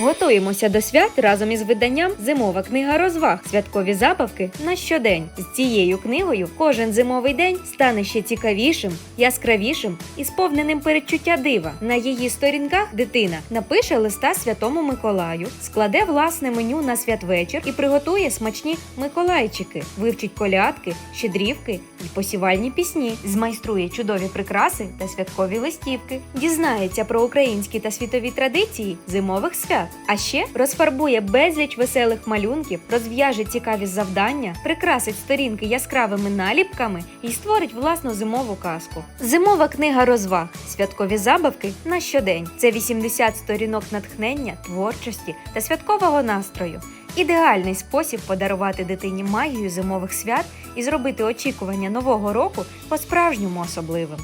Готуємося до свят разом із виданням Зимова книга розваг. Святкові забавки на щодень. З цією книгою кожен зимовий день стане ще цікавішим, яскравішим і сповненим передчуття дива. На її сторінках дитина напише листа Святому Миколаю, складе власне меню на святвечір і приготує смачні миколайчики, вивчить колядки, щедрівки і посівальні пісні, змайструє чудові прикраси та святкові листівки, дізнається про українські та світові традиції зимових свят. А ще розфарбує безліч веселих малюнків, розв'яже цікаві завдання, прикрасить сторінки яскравими наліпками і створить власну зимову казку. Зимова книга розваг, святкові забавки на щодень. Це 80 сторінок натхнення, творчості та святкового настрою. Ідеальний спосіб подарувати дитині магію зимових свят і зробити очікування нового року по-справжньому особливим.